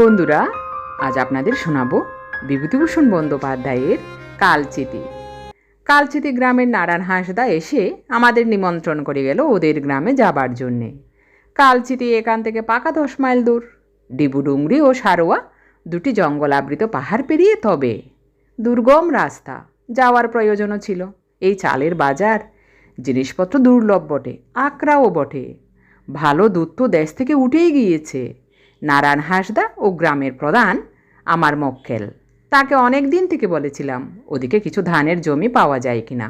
বন্ধুরা, আজ আপনাদের শোনাবো বিভূতিভূষণ বন্দ্যোপাধ্যায়ের কালচিতি কালচিতি গ্রামের নারায়ণ হাঁসদা এসে আমাদের নিমন্ত্রণ করে গেল ওদের গ্রামে যাবার জন্যে। কালচিতি এখান থেকে পাকা দশ মাইল দূর। ডিবুডুংরি ও সারোয়া দুটি জঙ্গলাবৃত পাহাড় পেরিয়ে তবে দুর্গম রাস্তা যাওয়ার প্রয়োজনও ছিল। এই চালের বাজার জিনিসপত্র দুর্লভ বটে আকরাও বটে। ভালো দুধ তো দেশ থেকে উঠেই গিয়েছে। নারায়ণ হাঁসদা ও গ্রামের প্রধান আমার মক্কেল। তাকে অনেক দিন থেকে বলেছিলাম, ওদিকে কিছু ধানের জমি পাওয়া যায় কি না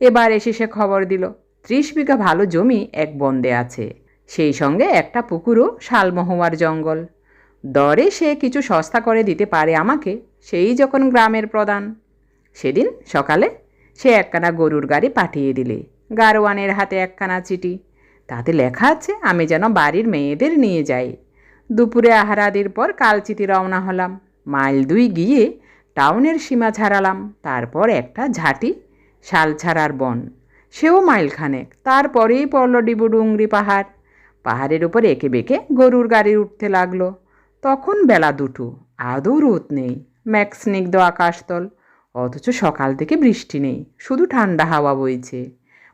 এবার এসে সে খবর দিল, ত্রিশ বিঘা ভালো জমি এক বন্দে আছে। সেই সঙ্গে একটা পুকুরও শালমহুয়ার জঙ্গল। দরে সে কিছু সস্তা করে দিতে পারে আমাকে, সেই যখন গ্রামের প্রধান। সেদিন সকালে সে একখানা গরুর গাড়ি পাঠিয়ে দিলে, গারোয়ানের হাতে একখানা চিঠি। তাতে লেখা আছে, আমি যেন বাড়ির মেয়েদের নিয়ে যাই। দুপুরে আহারাদির পর কালচিতি রওনা হলাম। মাইল দুই গিয়ে টাউনের সীমা ছাড়ালাম। তারপর একটা ঝাঁটি শাল ছাড়ার বন। সেও মাইলখানেক। তারপরেই পড়ল ডিবুডুংরি পাহাড়। পাহাড়ের উপর এঁকে বেঁকে গরুর গাড়ি উঠতে লাগল। তখন বেলা দুটো। আদৌ রোদ নেই। ম্যাক স্নিগ্ধ আকাশতল। অথচ সকাল থেকে বৃষ্টি নেই। শুধু ঠান্ডা হাওয়া বইছে।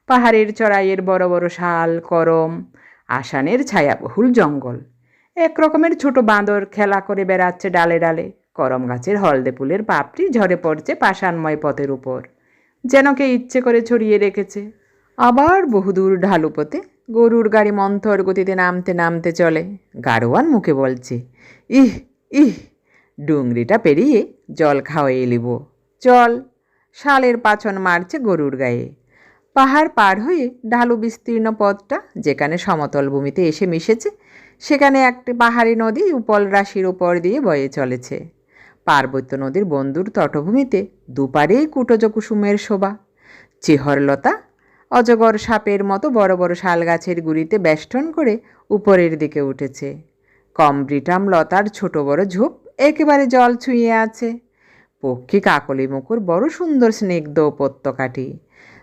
পাহাড়ের চড়াইয়ের বড় বড় শাল, করম, আসানের ছায়াবহুল জঙ্গল। এক রকমের ছোট বাঁদর খেলা করে বেড়াচ্ছে ডালে ডালে। করম গাছের হলদে ফুলের পাপড়ি ঝরে পড়ছে পাষাণময় পথের উপর। যেন কে ইচ্ছে করে ছড়িয়ে রেখেছে। আবার বহুদূর ঢালু পথে গরুর গাড়ি মন্থর গতিতে নামতে নামতে চলে। গাড়োয়ান মুখে বলছে, ইহ ইহ, ডুংরিটা পেরিয়ে জল খাওয়াই এলিব। চল, শালের পাছন মারছে গরুর গায়ে। পাহাড় পার হয়ে ঢালু বিস্তীর্ণ পথটা যেখানে সমতল ভূমিতে এসে মিশেছে সেখানে একটি পাহাড়ি নদী উপল রাশির উপর দিয়ে বয়ে চলেছে। পার্বত্য নদীর বন্ধুর তটভূমিতে দুপারেই কুটজ কুসুমের শোভা। চেহরলতা অজগর সাপের মতো বড় বড় শাল গাছের গুড়িতে বেষ্টন করে উপরের দিকে উঠেছে। কমব্রিটাম লতার ছোট বড় ঝোপ একেবারে জল ছুঁয়ে আছে। পক্ষী কাকলি মুকুর বড় সুন্দর স্নিগ্ধ উপত্যকাটি।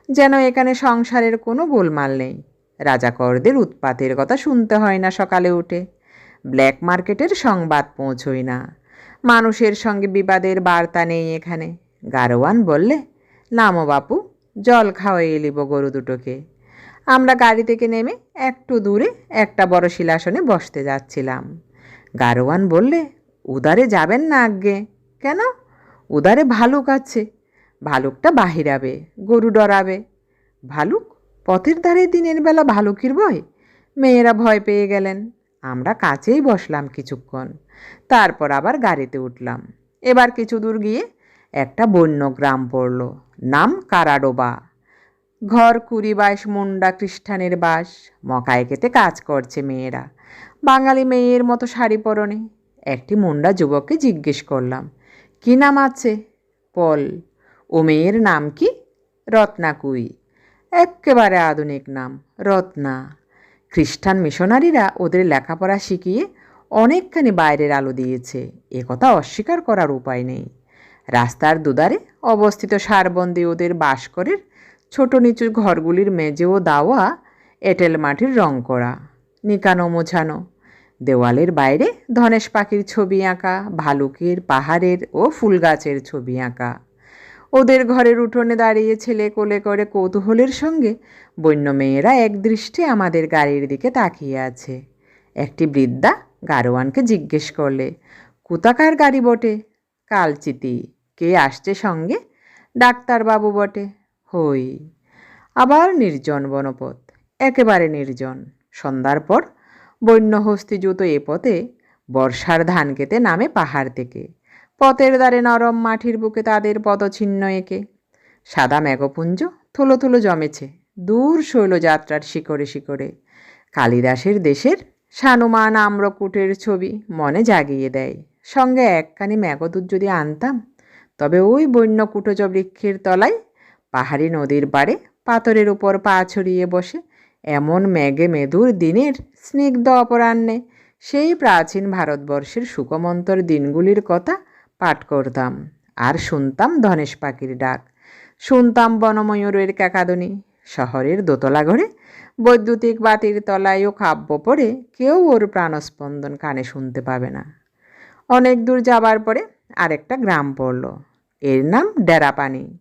যেন এখানে সংসারের কোনো গোলমাল নেই। রাজাকরদের উৎপাতের কথা শুনতে হয় না সকালে উঠে। ব্ল্যাক মার্কেটের সংবাদ পৌঁছই না। মানুষের সঙ্গে বিবাদের বার্তা নেই এখানে। গারোয়ান বললে, নামো বাপু, জল খাওয়াই এলিব গরু দুটোকে। আমরা গাড়ি থেকে নেমে একটু দূরে একটা বড় শিলাসনে বসতে যাচ্ছিলাম। গারোয়ান বললে, উদারে যাবেন না আগে কেন? উদারে ভালুক আছে। ভালুকটা বাহিরাবে, গরু ডরাবে। ভালুক পথের ধারে দিনের বেলা ভালুকির ভয় মেয়েরা ভয় পেয়ে গেলেন। আমরা কাছেই বসলাম কিছুক্ষণ। তারপর আবার গাড়িতে উঠলাম। এবার কিছু দূর গিয়ে একটা বন্য গ্রাম পড়ল। নাম কারাডোবা। ঘর কুড়ি বাইশ মুন্ডা খ্রিস্টানের বাস। মকায় খেতে কাজ করছে মেয়েরা। বাঙালি মেয়ের মতো শাড়ি পরনে। একটি মুন্ডা যুবককে জিজ্ঞেস করলাম, কী নাম আছে? পল। ও মেয়ের নাম কি? রত্নাকুই। একেবারে আধুনিক নাম, রত্না। খ্রিস্টান মিশনারিরা ওদের লেখাপড়া শিখিয়ে অনেকখানি বাইরের আলো দিয়েছে। এ কথা অস্বীকার করার উপায় নেই। রাস্তার দুধারে অবস্থিত সারবন্দি ওদের বাসকরের ছোট নিচু ঘরগুলির মেজে ও দাওয়া, এঁটেল মাটির রং করা, নিকানো মোছানো, দেওয়ালের বাইরে ধনেশ পাখির ছবি আঁকা, ভালুকের পাহাড়ের ও ফুল গাছের ছবি আঁকা। ওদের ঘরের উঠোনে দাঁড়িয়ে ছেলে কোলে করে কৌতূহলের সঙ্গে বন্য মেয়েরা একদৃষ্টে আমাদের গাড়ির দিকে তাকিয়ে আছে। একটি বৃদ্ধা গারোয়ানকে জিজ্ঞেস করলে কুতাকার গাড়ি বটে? কালচিতি কে আসছে সঙ্গে? ডাক্তারবাবু বটে। হই। আবার নির্জন বনপথ? একেবারে নির্জন। সন্ধ্যার পর বন্য হস্তি জুতো এ পথে বর্ষার ধান খেতে নামে পাহাড় থেকে। পথের দ্বারে নরম মাটির বুকে তাদের পদচিহ্ন এঁকে। সাদা মেঘপুঞ্জ থুলো থুলো জমেছে, দূর শৈলযাত্রার শিকড়ে শিকড়ে কালিদাসের দেশের সানুমান আম্রকুটের ছবি মনে জাগিয়ে দেয়। সঙ্গে একখানি মেঘদূত যদি আনতাম, তবে ওই বন্য কুটজ বৃক্ষের তলায় পাহাড়ি নদীর পাড়ে পাথরের উপর পা ছড়িয়ে বসে এমন মেঘে মেদুর দিনের স্নিগ্ধ অপরাহ্নে সেই প্রাচীন ভারতবর্ষের সুকমন্তর দিনগুলির কথা করতাম। আর শুনতাম ধনেশ পাখির ডাক। শুনতাম বনময়ূরের কাকাদনি শহরের দোতলা ঘরে বৈদ্যুতিক বাতির তলায় ও কাব্য পড়ে, কেউ ওর প্রাণস্পন্দন কানে শুনতে পাবে না। অনেক দূর যাবার পরে আরেকটা গ্রাম পড়ল। এর নাম ডেরাপানি।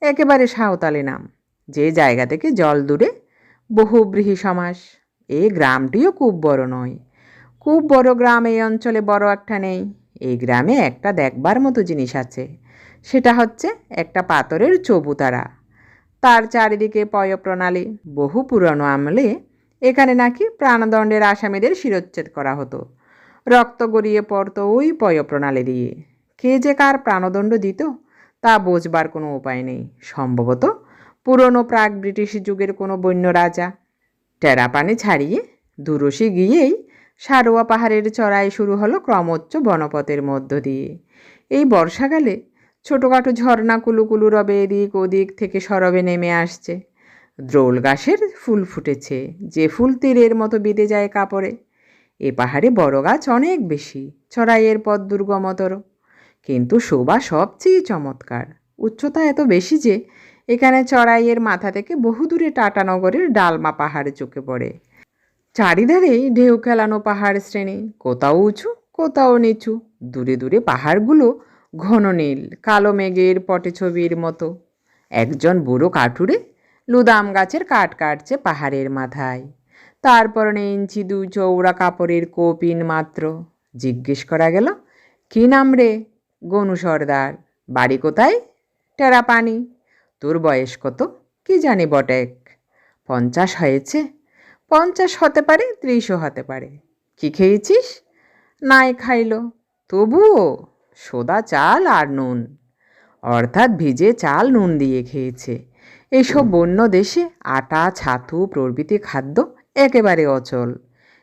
একেবারে সাঁওতালি নাম। যে জায়গা থেকে জল দূরে বহুব্রীহি সমাস। এই গ্রামটিও খুব বড় নয়। খুব বড় গ্রাম এই অঞ্চলে বড় একটা নেই। এই গ্রামে একটা দেখবার মতো জিনিস আছে। সেটা হচ্ছে একটা পাথরের চবুতারা। তার চারিদিকে পয়ঃপ্রণালী, বহু পুরনো আমলে এখানে নাকি প্রাণদণ্ডের আসামিদের শিরোচ্ছেদ করা হতো। রক্ত গড়িয়ে পড়তো ওই পয়ঃপ্রণালী দিয়ে। কে যে কার প্রাণদণ্ড দিত, তা বোঝবার কোনো উপায় নেই। সম্ভবত পুরনো প্রাক ব্রিটিশ যুগের কোনো বন্য রাজা। টেরাপানি ছাড়িয়ে, দুরসি গিয়েই সারোয়া পাহাড়ের চড়াই শুরু হলো ক্রমোচ্চ বনপথের মধ্য দিয়ে। এই বর্ষাকালে ছোটোখাটো ঝর্ণা কুলুকুলু রবে এদিক ওদিক থেকে সরবে নেমে আসছে। দ্রোল গাছের ফুল ফুটেছে, যে ফুল তীরের মতো বেঁধে যায় কাপড়ে। এ পাহাড়ে বড় গাছ অনেক বেশি, চড়াইয়ের পথ দুর্গমতর। কিন্তু শোভা সবচেয়ে চমৎকার। উচ্চতা এত বেশি যে, এখানে চড়াইয়ের মাথা থেকে বহু দূরে টাটানগরের ডালমা পাহাড়ে চোখে পড়ে। চারিধারেই ঢেউ খেলানো পাহাড় শ্রেণি, কোথাও উঁচু, কোথাও নিচু। দূরে দূরে পাহাড়গুলো ঘন নীল, কালো মেঘের পটে ছবির মতো। একজন বুড়ো কাঠুরে লুদাম গাছের কাঠ কাটছে পাহাড়ের মাথায়। তারপর ইঞ্চি দু চৌড়া কাপড়ের কোপিন মাত্র। জিজ্ঞেস করা গেল, কি নাম রে? গনু সর্দার, বাড়ি কোথায়? টেরা পানি তোর বয়স কত? কি জানি বটেক। পঞ্চাশ হয়েছে। পঞ্চাশ হতে পারে, ত্রিশও হতে পারে। কি খেয়েছিস? নাই খাইলো। তবুও সোদা চাল আর নুন। অর্থাৎ ভিজে চাল নুন দিয়ে খেয়েছে। এইসব বন্য দেশে আটা, ছাতু, প্রভৃতি খাদ্য একেবারে অচল।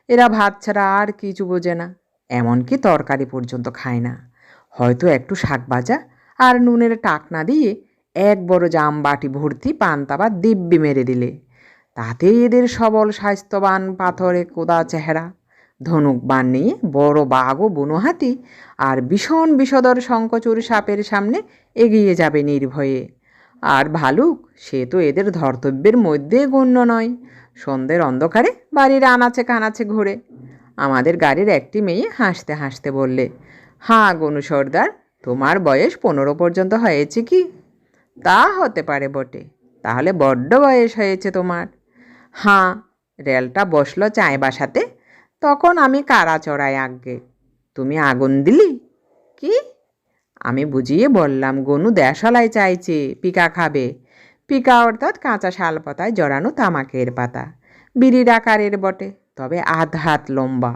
এরা ভাত ছাড়া আর কিছু বোঝে না, এমনকি তরকারি পর্যন্ত খায় না। হয়তো একটু শাক ভাজা আর নুনের টাকনা দিয়ে এক বড় জাম বাটি ভর্তি পান্তা বা দিব্যি মেরে দিলে। তাতেই এদের সবল, স্বাস্থ্যবান, পাথরে কোদা চেহারা। ধনুক বান নিয়ে বড় বাঘ ও বুনো হাতি, আর ভীষণ বিষদর শঙ্কচুর সাপের সামনে এগিয়ে যাবে নির্ভয়ে। আর ভালুক, সে তো এদের ধর্তব্যের মধ্যে গণ্য নয়। সন্ধ্যের অন্ধকারে বাড়ির আনাচে কানাচে ঘুরে। আমাদের গাড়ির একটি মেয়ে হাসতে হাসতে বললে, হাঁ গনু সর্দার, তোমার বয়স পনেরো পর্যন্ত হয়েছে কি? তা হতে পারে বটে। তাহলে বড্ড বয়স হয়েছে তোমার। হাঁ, রেলটা বসল চায় বাসাতে। তখন আমি কারা চড়াই আগে? তুমি আগুন দিলি? কি? আমি বুঝিয়ে বললাম, গনু দেশালাই চাইছে, পিকা খাবে। পিকা অর্থাৎ কাঁচা শাল পাতায় জড়ানো তামাকের পাতা। বিড়ির আকারের বটে, তবে আধ হাত লম্বা।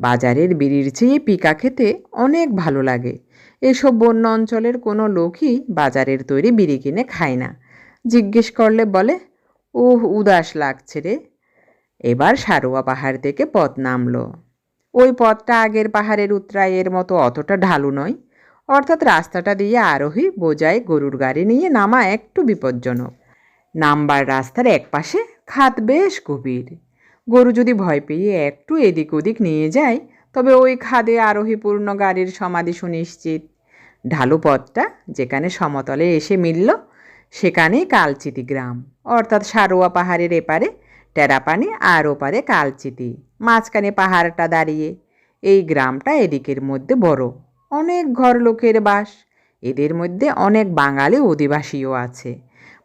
বাজারের বিড়ির চেয়ে পিকা খেতে অনেক ভালো লাগে। এসব বন্য অঞ্চলের কোনো লোকই বাজারের তৈরি বিড়ি কিনে খায় না। জিজ্ঞেস করলে বলে ওহ উদাস লাগছে রে। এবার সারোয়া পাহাড় থেকে পথ নামলো। ওই পথটা আগের পাহাড়ের উত্তরাইয়ের মতো অতটা ঢালু নয়। অর্থাৎ রাস্তাটা দিয়ে আরোহী বোঝায় গরুর গাড়ি নিয়ে নামা একটু বিপজ্জনক। নামবার রাস্তার একপাশে খাত বেশ গভীর। গরু যদি ভয় পেয়ে একটু এদিক ওদিক নিয়ে যায়, তবে ওই খাদে আরোহীপূর্ণ গাড়ির সমাধি সুনিশ্চিত। ঢালু পথটা যেখানে সমতলে এসে মিলল সেখানেই কালচিতি গ্রাম। অর্থাৎ সারোয়া পাহাড়ের এপারে, টেরাপানি আর ওপারে কালচিতি। মাঝখানে পাহাড়টা দাঁড়িয়ে। এই গ্রামটা এদিকের মধ্যে বড়। অনেক ঘর লোকের বাস। এদের মধ্যে অনেক বাঙালি অধিবাসীও আছে।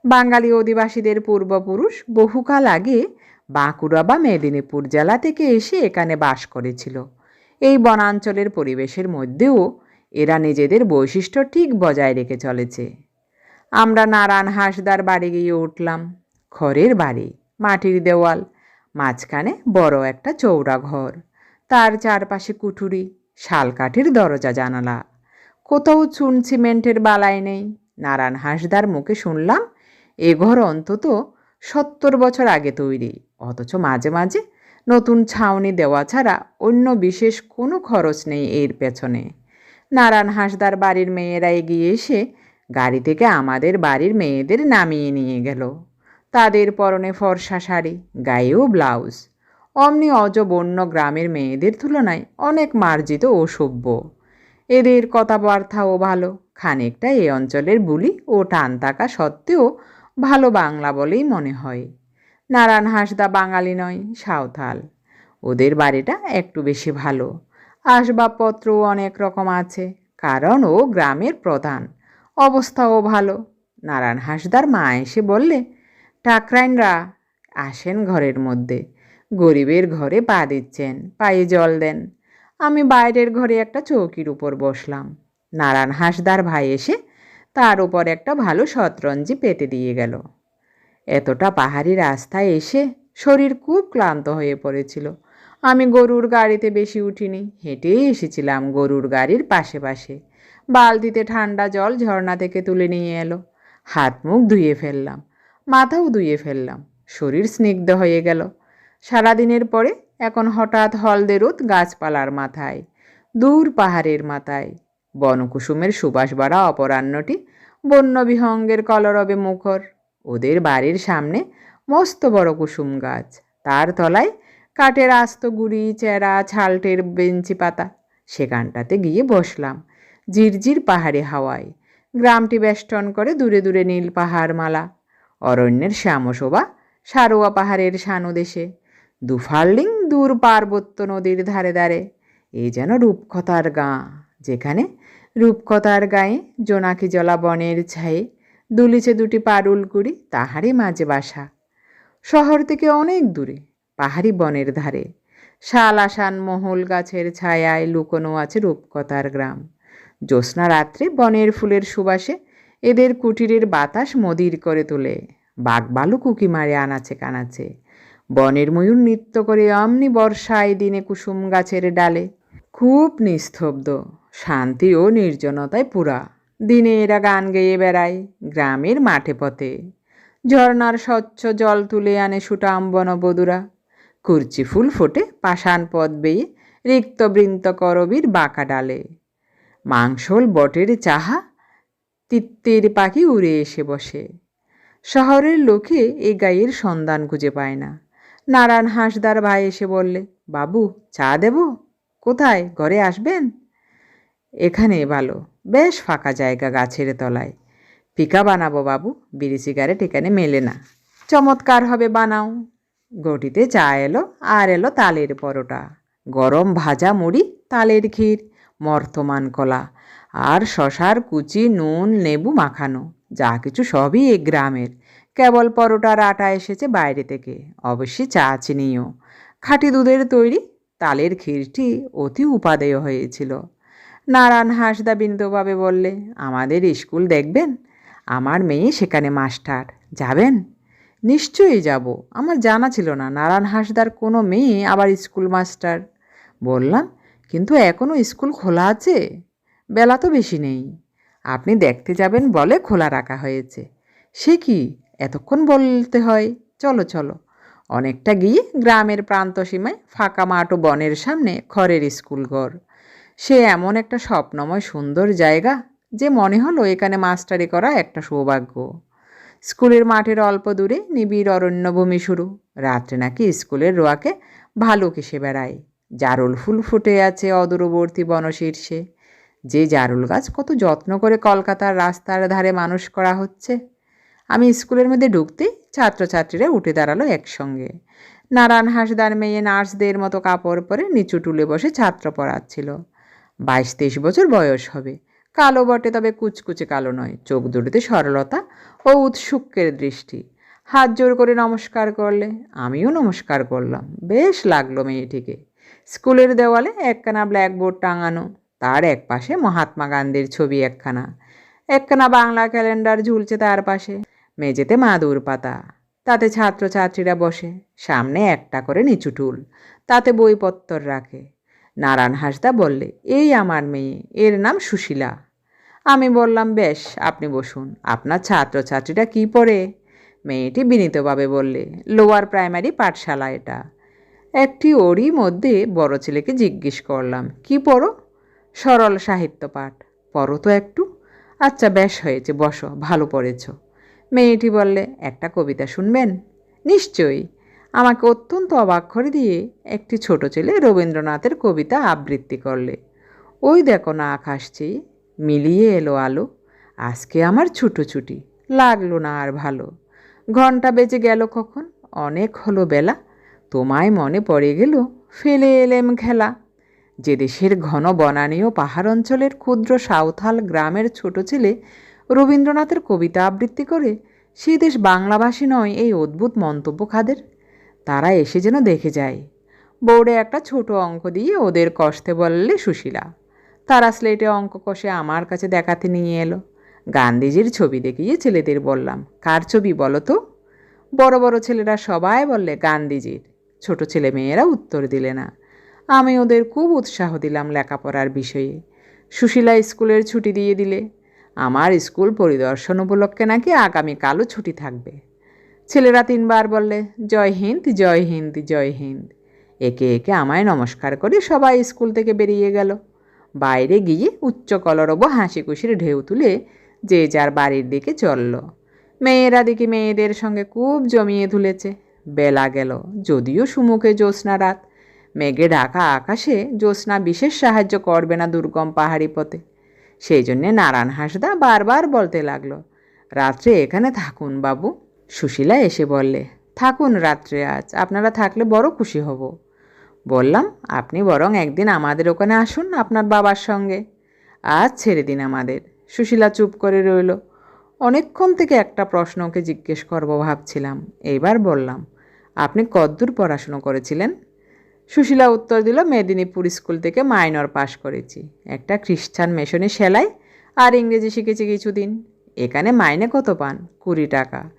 বাঙালি অধিবাসীদের পূর্বপুরুষ বহুকাল আগে বাঁকুড়া বা মেদিনীপুর জেলা থেকে এসে এখানে বাস করেছিল। এই বনাঞ্চলের পরিবেশের মধ্যেও এরা নিজেদের বৈশিষ্ট্য ঠিক বজায় রেখে চলেছে। আমরা নারায়ণ হাঁসদার বাড়ি গিয়ে উঠলাম। খড়ের বাড়ি, মাটির দেওয়াল, মাঝখানে বড় একটা চৌড়া ঘর। তার চারপাশে কুঠুরি শালকাঠির দরজা, জানালা। কোথাও চুন সিমেন্টের বালাই নেই। নারায়ণ হাঁসদার মুখে শুনলাম, এ ঘর অন্তত সত্তর বছর আগে তৈরি। অথচ মাঝে মাঝে নতুন ছাউনি দেওয়া ছাড়া অন্য বিশেষ কোনো খরচ নেই এর পেছনে। নারায়ণ হাঁসদার বাড়ির মেয়েরা এগিয়ে এসে গাড়ি থেকে আমাদের বাড়ির মেয়েদের নামিয়ে নিয়ে গেল। তাদের পরনে ফর্সা শাড়ি, গায়েও ব্লাউজ। অমনি অজবন্য গ্রামের মেয়েদের তুলনায় অনেক মার্জিত ও সভ্য। এদের কথাবার্তাও ভালো, খানিকটা এ অঞ্চলের বুলি ও টান থাকা সত্ত্বেও ভালো বাংলা বলেই মনে হয়। নারায়ণ হাঁসদা বাঙালি নয়, সাঁওতাল। ওদের বাড়িটা একটু বেশি ভালো। আসবাবপত্রও অনেক রকম আছে, কারণ ও গ্রামের প্রধান। অবস্থাও ভালো। নারায়ণ হাসদার মা এসে বললে টাকরাইনরা আসেন ঘরের মধ্যে। গরিবের ঘরে পা দিচ্ছেন, পায়ে জল দেন। আমি বাইরের ঘরে একটা চৌকির উপর বসলাম। নারায়ণ হাসদার ভাই এসে তার উপর একটা ভালো শতরঞ্জি পেতে দিয়ে গেল। এতটা পাহাড়ি রাস্তায় এসে শরীর খুব ক্লান্ত হয়ে পড়েছিল। আমি গরুর গাড়িতে বেশি উঠিনি, হেঁটেই এসেছিলাম গরুর গাড়ির পাশে পাশে। বালতিতে ঠান্ডা জল ঝর্ণা থেকে তুলে নিয়ে এলো। হাত মুখ ধুয়ে ফেললাম, মাথাও ধুয়ে ফেললাম, শরীর স্নিগ্ধ হয়ে গেল। সারাদিনের পরে এখন হঠাৎ হলদে রোদ গাছপালার মাথায়, দূর পাহাড়ের মাথায়। বনকুসুমের সুবাস বাড়া অপরাহ্নটি বন্য বিহঙ্গের কলরবে মুখর। ওদের বাড়ির সামনে মস্ত বড় কুসুম গাছ, তার তলায় কাঠের আস্ত গুড়ি, চেরা, ছালটের বেঞ্চি পাতা সেখানটাতে গিয়ে বসলাম ঝিরঝির পাহাড়ে হাওয়ায়। গ্রামটি বেষ্টন করে দূরে দূরে নীল পাহাড় মালা অরণ্যের শ্যামশোভা সারোয়া পাহাড়ের সানুদেশে। দুফার্লিং দূর পার্বত্য নদীর ধারে ধারে। এই যেন রূপকথার গাঁ, যেখানে রূপকথার গায়ে জোনাকি জলা বনের ছায়ে দুলিছে দুটি পারুল কুড়ি তাহারই মাঝে বাসা। শহর থেকে অনেক দূরে, পাহাড়ি বনের ধারে। শাল আসান মহল গাছের ছায়ায় লুকোনো আছে রূপকথার গ্রাম। জ্যোৎস্না রাত্রে বনের ফুলের সুবাসে এদের কুটিরের বাতাস মদির করে তোলে। বাঘ বালু কুকি মারে আনাচে কানাচে। বনের ময়ূর নৃত্য করে অমনি বর্ষায় দিনে কুসুম গাছের ডালে। খুব নিস্তব্ধ, শান্তি ও নির্জনতায় পুরা। দিনে এরা গান গেয়ে বেড়ায় গ্রামের মাঠে পথে। ঝর্নার স্বচ্ছ জল তুলে আনে সুটাম বনবধূরা। কুরচি ফুল ফোটে পাষাণ পথ বেয়ে রিক্ত বৃন্ত করবীর বাঁকা ডালে। মাংসল, বটের চাহা, তিত্তের পাখি উড়ে এসে বসে। শহরের লোকে এ গায়ের সন্ধান খুঁজে পায় না। নারায়ণ হাঁসদার ভাই এসে বললে, বাবু, চা দেব? কোথায়? ঘরে আসবেন? এখানে ভালো। বেশ ফাঁকা জায়গা গাছের তলায়। পিকা বানাবো বাবু, বিড়ি সিগারেট এখানে মেলে না। চমৎকার হবে বানাও। ঘটিতে চা এলো, আর এলো তালের পরোটা। গরম ভাজা মুড়ি, তালের ক্ষীর। মর্তমান কলা। আর শশার কুচি, নুন, লেবু মাখানো, যা কিছু সবই এই গ্রামের। কেবল পরোটার আটা এসেছে বাইরে থেকে অবশ্যই চা চিনিও। খাঁটি দুধের তৈরি, তালের ক্ষীরটি অতি উপাদেয় হয়েছিল। নারায়ণ হাসদা বিনীতভাবে বললে, আমাদের স্কুল দেখবেন? আমার মেয়ে সেখানে মাস্টার। যাবেন? নিশ্চয়ই যাব। আমার জানা ছিল না, নারায়ণ হাসদার কোনো মেয়ে আবার স্কুল মাস্টার। বললাম কিন্তু এখনও স্কুল খোলা আছে? বেলা তো বেশি নেই। আপনি দেখতে যাবেন বলে খোলা রাখা হয়েছে। সে কি এতক্ষণ বলতে হয়? চলো চলো। অনেকটা গিয়ে গ্রামের প্রান্ত সীমায় ফাঁকা মাঠ ও বনের সামনে খড়ের স্কুল ঘর। সে এমন একটা স্বপ্নময় সুন্দর জায়গা যে মনে হলো এখানে মাস্টারি করা একটা সৌভাগ্য। স্কুলের মাঠের অল্প দূরে নিবিড় অরণ্যভূমি শুরু। রাত্রে নাকি স্কুলের রোয়াকে ভালো কেসে বেড়ায়। জারুল ফুল ফুটে আছে অদূরবর্তী বনশীর্ষে। যে জারুল গাছ কত যত্ন করে কলকাতার রাস্তার ধারে মানুষ করা হচ্ছে। আমি স্কুলের মধ্যে ঢুকতেই ছাত্রছাত্রীরা উঠে দাঁড়াল একসঙ্গে। নারায়ণ হাসদার মেয়ে নার্সদের মতো কাপড় পরে নিচু টুলে বসে ছাত্র পড়াচ্ছিল। বাইশ তেইশ বছর বয়স হবে। কালো বটে তবে কুচকুচে কালো নয়, চোখ দুটিতে সরলতা ও উৎসুকের দৃষ্টি। হাত জোর করে নমস্কার করলে, আমিও নমস্কার করলাম। বেশ লাগল মেয়েটিকে। স্কুলের দেওয়ালে একখানা ব্ল্যাকবোর্ড টাঙানো, তার এক পাশে মহাত্মা গান্ধীর ছবি একখানা। একখানা বাংলা ক্যালেন্ডার ঝুলছে তার পাশে, মেঝেতে মাদুর পাতা। তাতে ছাত্রছাত্রীরা বসে, সামনে একটা করে নিচু টুল, তাতে বইপত্তর রাখে। নারায়ণ হাসদা বললে, এই আমার মেয়ে, এর নাম সুশীলা। আমি বললাম, বেশ, আপনি বসুন, আপনার ছাত্রছাত্রীরা কি পড়ে? মেয়েটি বিনীতভাবে বললে, লোয়ার প্রাইমারি পাঠশালা এটা। একটি ওরই মধ্যে বড় ছেলেকে জিজ্ঞেস করলাম, কি পড়ো? সরল সাহিত্য পাঠ। পড়ো তো একটু। আচ্ছা বেশ হয়েছে, বসো, ভালো পড়েছ। মেয়েটি বললে, একটা কবিতা শুনবেন? নিশ্চয়ই। আমাকে অত্যন্ত অবাক দিয়ে একটি ছোট ছেলে রবীন্দ্রনাথের কবিতা আবৃত্তি করলে। ওই দেখো না আকাশছি মিলিয়ে এলো আলো, আজকে আমার ছুটোছুটি লাগল না আর ভালো। ঘণ্টা বেজে গেল কখন? অনেক হলো বেলা তোমায় মনে পড়ে গেল ফেলে এলেম খেলা। যে দেশের ঘন বনানীয় পাহাড় অঞ্চলের ক্ষুদ্র সাঁওথাল গ্রামের ছোট ছেলে রবীন্দ্রনাথের কবিতা আবৃত্তি করে সেই দেশ বাংলাভাষী নয় এই অদ্ভুত মন্তব্য খাদের তারা এসে যেন দেখে যায়, বোর্ডে একটা ছোট অঙ্ক দিয়ে ওদের কষতে বললে সুশীলা। তারা স্লেটে অঙ্ক কষে আমার কাছে দেখাতে নিয়ে এলো। গান্ধীজির ছবি দেখিয়ে ছেলেদের বললাম, কার ছবি বলো তো? বড় বড় ছেলেরা সবাই বললে, গান্ধীজির। ছোট ছেলে মেয়েরা উত্তর দিলে না। আমি ওদের খুব উৎসাহ দিলাম লেখাপড়ার বিষয়ে। সুশীলা স্কুলের ছুটি দিয়ে দিলে। আমার স্কুল পরিদর্শন উপলক্ষে নাকি আগামীকালও ছুটি থাকবে। ছেলেরা তিনবার বললে, জয় হিন্দ জয় হিন্দ জয় হিন্দ। একে একে আমায় নমস্কার করে সবাই স্কুল থেকে বেরিয়ে গেল। বাইরে গিয়ে উচ্চ কলরব হাসি খুশির ঢেউ তুলে যে যার বাড়ির দিকে চলল। মেয়েরা দেখি মেয়েদের সঙ্গে খুব জমিয়ে তুলেছে বেলা গেল, যদিও সুমুখে জ্যোৎস্না রাত। মেঘে ঢাকা আকাশে জ্যোৎস্না বিশেষ সাহায্য করবে না দুর্গম পাহাড়ি পথে। সেই জন্যে নারায়ণ হাসদা বারবার বলতে লাগল, রাত্রে এখানে থাকুন বাবু। সুশীলা এসে বললে, থাকুন রাত্রে আজ, আপনারা থাকলে বড় খুশি হব। বললাম, আপনি বরং একদিন আমাদের ওখানে আসুন আপনার বাবার সঙ্গে। আজ ছেড়ে দিন আমাদের। সুশীলা চুপ করে রইল। অনেকক্ষণ থেকে একটা প্রশ্ন ওকে জিজ্ঞেস করব ভাবছিলাম এইবার বললাম আপনি কদ্দূর পড়াশুনো করেছিলেন? সুশীলা উত্তর দিল, মেদিনীপুর স্কুল থেকে মাইনর পাশ করেছি। একটা খ্রিস্টান মেশনে সেলাই আর ইংরেজি শিখেছি কিছুদিন। এখানে মাইনে কত পান? কুড়ি টাকা।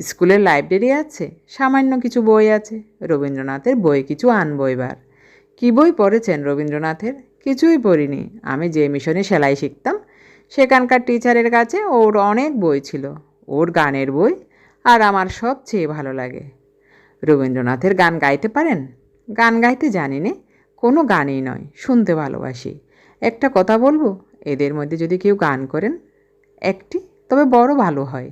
স্কুলের লাইব্রেরি আছে, সামান্য কিছু বই আছে। রবীন্দ্রনাথের বই কিছু আনব এবার। কী বই পড়েছেন রবীন্দ্রনাথের? কিছুই পড়িনি। আমি যে মিশনে সেলাই শিখতাম, সেখানকার টিচারের কাছে ওর অনেক বই ছিল। ওর গানের বই আর আমার সবচেয়ে ভালো লাগে। রবীন্দ্রনাথের গান গাইতে পারেন? গান গাইতে জানি নে, কোনো গানই নয়, শুনতে ভালোবাসি। একটা কথা বলব, এদের মধ্যে যদি কেউ গান করেন, একটি তবে বড় ভালো হয়।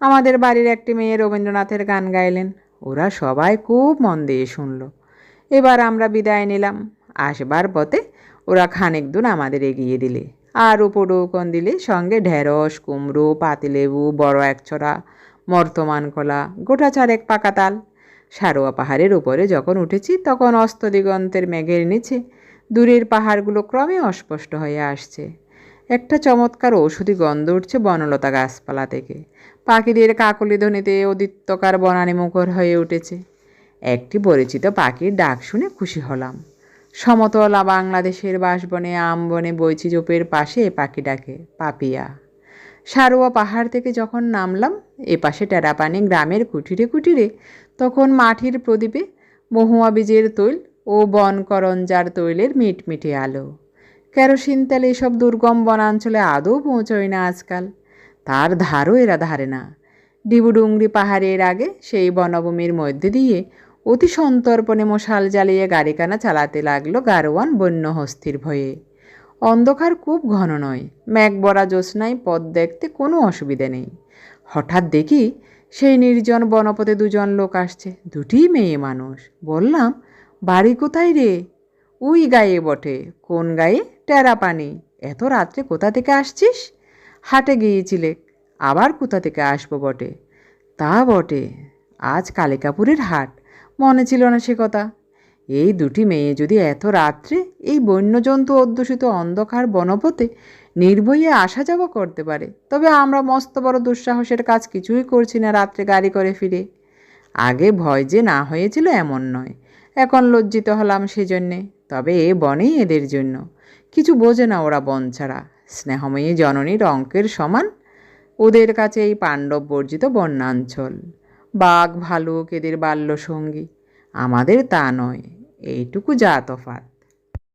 আমাদের বাড়ির একটি মেয়ে রবীন্দ্রনাথের গান গাইলেন, ওরা সবাই খুব মন দিয়ে শুনল। এবার আমরা বিদায় নিলাম। আসবার পথে ওরা খানিক দূর আমাদের এগিয়ে দিলে। আর উপডৌকন দিলে সঙ্গে ঢেঁড়স, কুমড়ো, পাতিলেবু, বড় একছড়া মর্তমান কলা, গোটা চারেক পাকা তাল। সারোয়া পাহাড়ের উপরে যখন উঠেছি, তখন অস্ত দিগন্তের মেঘের নিচে দূরের পাহাড়গুলো ক্রমে অস্পষ্ট হয়ে আসছে। একটা চমৎকার ঔষধি গন্ধ উঠছে বনলতা গাছপালা থেকে। পাখিদের কাকলি ধ্বনিতে অদিত্যকার বনানি মুখর হয়ে উঠেছে। একটি পরিচিত পাখির ডাক শুনে খুশি হলাম। সমতলা বাংলাদেশের বাসবনে, আমবনে বইচি জোপের পাশে এ পাখি ডাকে, পাপিয়া। সারোয়া পাহাড় থেকে যখন নামলাম এপাশে টেরাপানি গ্রামের কুটিরে কুটিরে তখন মাটির প্রদীপে মহুয়া বীজের তৈল ও বন করঞ্জার তৈলের মিটমিটে আলো। কেরোসিন তেল এসব দুর্গম বনাঞ্চলে আদৌ পৌঁছয় না আজকাল। তার ধারও এরা ধারে না। ডিবুডুংরি পাহাড়ের আগে সেই বনভূমির মধ্যে দিয়ে অতি সন্তর্পণে মশাল জ্বালিয়ে গাড়িখানা চালাতে লাগল গারোয়ান বন্য হস্তির ভয়ে। অন্ধকার খুব ঘন নয়। মেঘ বরা জ্যোৎস্নায় পথ দেখতে কোনো অসুবিধে নেই। হঠাৎ দেখি সেই নির্জন বনপথে দুজন লোক আসছে। দুটি মেয়ে মানুষ। বললাম, বাড়ি কোথায় রে? উই গায়ে বটে। কোন গায়ে? টেরা পানি। এত রাত্রে কোথা থেকে আসছিস? হাটে গিয়েছিলে। আবার কোথা থেকে আসব বটে? তা বটে। আজ কালিকাপুরের হাট। মনে ছিল না সে কথা। এই দুটি মেয়ে যদি এত রাত্রে এই বন্যজন্তু অধ্যুষিত অন্ধকার বনপথে নির্ভয়ে আসা যাওয়া করতে পারে। তবে আমরা মস্ত বড় দুঃসাহসের কাজ কিছুই করছি না রাত্রে গাড়ি করে ফিরে। আগে ভয় যে না হয়েছিল এমন নয়। এখন লজ্জিত হলাম সেজন্যে, তবে এ বনেই এদের জন্য। কিছু বোঝে না ওরা বন ছাড়া। স্নেহময়ী জননীর অঙ্কের সমান। ওদের কাছে এই পাণ্ডব বর্জিত বন্যাঞ্চল। বাঘ, ভালুক, এদের বাল্য সঙ্গী আমাদের তা নয়, এইটুকু যা তফাৎ।